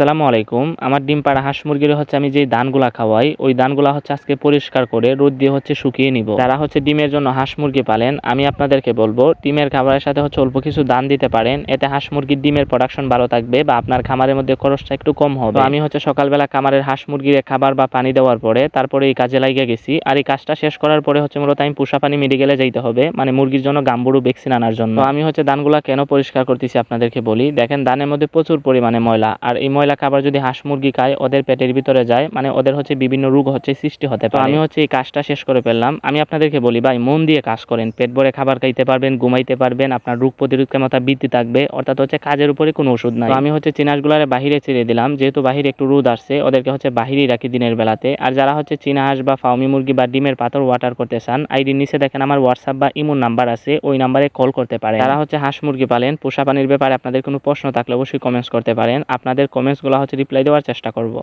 আসসালামু আলাইকুম। আমার ডিম পাড়া হাঁস মুরগির হচ্ছে আমি যে দানগুলা খাওয়াই, ওই দানগুলা হচ্ছে আজকে পরিষ্কার করে রোদ দিয়ে হচ্ছে শুকিয়ে নিব। যারা হচ্ছে ডিমের জন্য হাঁস মুরগি পালেন, আমি আপনাদেরকে বলব, ডিমের খাবারের সাথে হচ্ছে অল্প কিছু দান দিতে পারেন, এতে হাঁস মুরগির ডিমের প্রোডাকশন ভালো থাকবে বা আপনার খামারের মধ্যে খরচটা একটু কম হবে। আমি হচ্ছে সকালবেলা খামারের হাঁস মুরগির খাবার বা পানি দেওয়ার পরে তারপরে এই কাজে লাগিয়ে গেছি। আর এই কাজটা শেষ করার পরে হচ্ছে মূলত আমি পুষা পানি মেডিকেলে যাইতে হবে মানে মুরগির জন্য গাম্বুরু ভ্যাকসিন আনার জন্য। আমি হচ্ছে দানগুলা কেন পরিষ্কার করতেছি আপনাদেরকে বলি। দেখেন দানের মধ্যে প্রচুর পরিমাণে ময়লা, আর এই ময়লা খাবার যদি হাঁস মুরগি খায় ওদের পেটের ভিতরে যায় মানে ওদের হচ্ছে বিভিন্ন রোগ হচ্ছে সৃষ্টি হতে পারে। আমি হচ্ছে এই কাজটা শেষ করে ফেললাম। আমি আপনাদেরকে বলি ভাই মন দিয়ে কাজ করেন। পেট ভরে খাবার খাইতে পারবেন ঘুমাইতে পারবেন আপনার রোগ প্রতিরোধ ক্ষমতা বৃদ্ধি থাকবে। অর্থাৎ হচ্ছে কাজের উপরে কোনো ওষুধ নাই। আমি হচ্ছে চিনাসগুলারে বাহিরে ছেড়ে দিলাম। যেহেতু বাহিরে একটু রোদ আসছে ওদেরকে হচ্ছে বাহিরেই রাখি দিনের বেলাতে। আর যারা হচ্ছে চীনা হাঁস বা ফাউমি মুরগি বা ডিমের পাথর ওয়াটার করতে চান আইডির নিচে দেখেন আমার হোয়াটসঅ্যাপ বা ইমোর নাম্বার আছে ওই নাম্বারে কল করতে পারে যারা হচ্ছে হাঁস মুরগি পালেন পোষা পানির ব্যাপারে আপনাদের কোনো প্রশ্ন থাকলে অবশ্যই কমেন্টস করতে পারেন। আপনাদের কমেন্টসগুলো হচ্ছে রিপ্লাই দেওয়ার চেষ্টা করব।